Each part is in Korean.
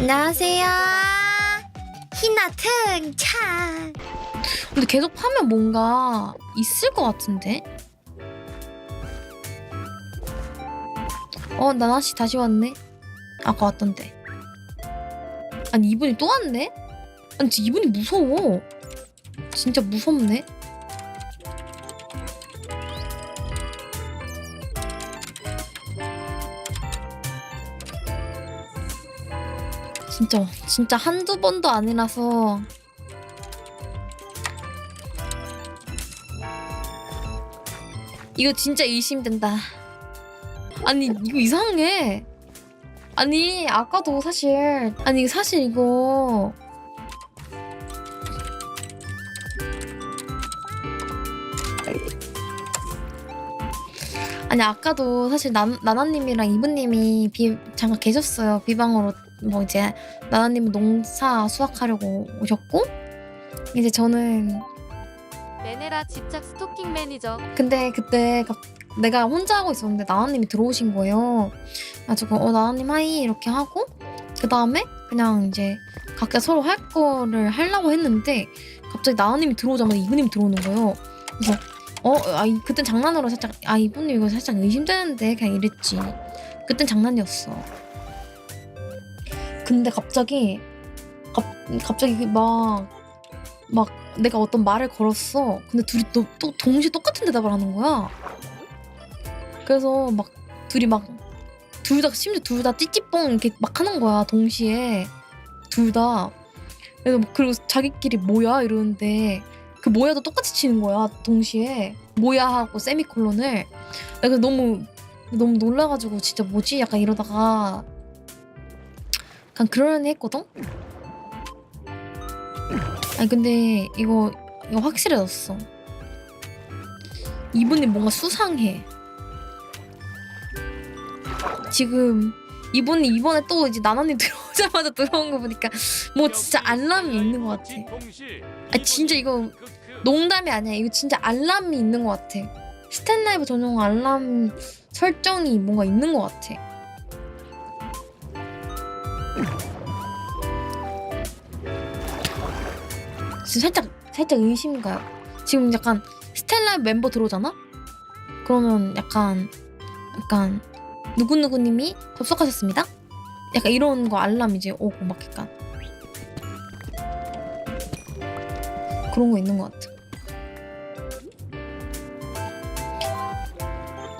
안녕하세요. 희나 등찬. 근데 계속 파면 뭔가 있을 것 같은데? 어, 나나씨 다시 왔네? 아까 왔던데. 아니, 이분이 또 왔네? 아니, 진짜 이분이 무서워. 진짜 무섭네? 진짜, 진짜 한두 번도 아니라서 이거 진짜 의심된다. 아니 이거 이상해. 아니 아까도 사실 아니 사실 이거 아니 아까도 사실 나, 나나님이랑 이브님이 비 잠깐 계셨어요 비방으로 뭐 이제 나나님은 농사 수확하려고 오셨고 이제 저는 메네라 집착 스토킹 매니저 근데 그때 갑- 내가 혼자 하고 있었는데 나나님이 들어오신 거예요. 그래가지고 어 나나님 하이 이렇게 하고 그 다음에 그냥 이제 각자 서로 할 거를 하려고 했는데 갑자기 나나님이 들어오자마자 이분님이 들어오는 거예요. 그래서 어, 아, 이- 그땐 장난으로 살짝 아 이분님 이거 살짝 의심되는데 그냥 이랬지. 그땐 장난이었어. 근데 갑자기 갑, 갑자기 막 막 내가 어떤 말을 걸었어. 근데 둘이 또, 또 동시에 똑같은 대답을 하는 거야. 그래서 막 둘이 막 둘 다 심지어 둘 다 찌찌뽕 이렇게 막 하는 거야 동시에 둘 다. 그래서 막 그리고 자기끼리 뭐야 이러는데 그 뭐야도 똑같이 치는 거야 동시에 뭐야 하고 세미콜론을. 내가 너무 너무 놀라가지고 진짜 뭐지 약간 이러다가 약간 그러려니 했거든. 아니 근데 이거 이거 확실해졌어. 이분이 뭔가 수상해. 지금 이분이 이번에 또 이제 나나님 들어오자마자 들어온 거 보니까 뭐 진짜 알람이 있는 것 같아. 아 진짜 이거 농담이 아니야. 이거 진짜 알람이 있는 것 같아. 스탠라이브 전용 알람 설정이 뭔가 있는 것 같아. 지금 살짝 살짝 의심 가요. 지금 약간 스탠라이브 멤버 들어오잖아? 그러면 약간 약간 누구누구님이 접속하셨습니다. 약간 이런 거 알람 이제 오고 막 약간 그런 거 있는 것 같아.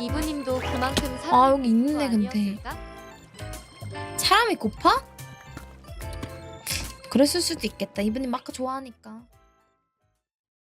이브님도 그만큼 아 여기 있네 근데 사람이 고파? 그랬을 수도 있겠다. 이분이 마크 좋아하니까.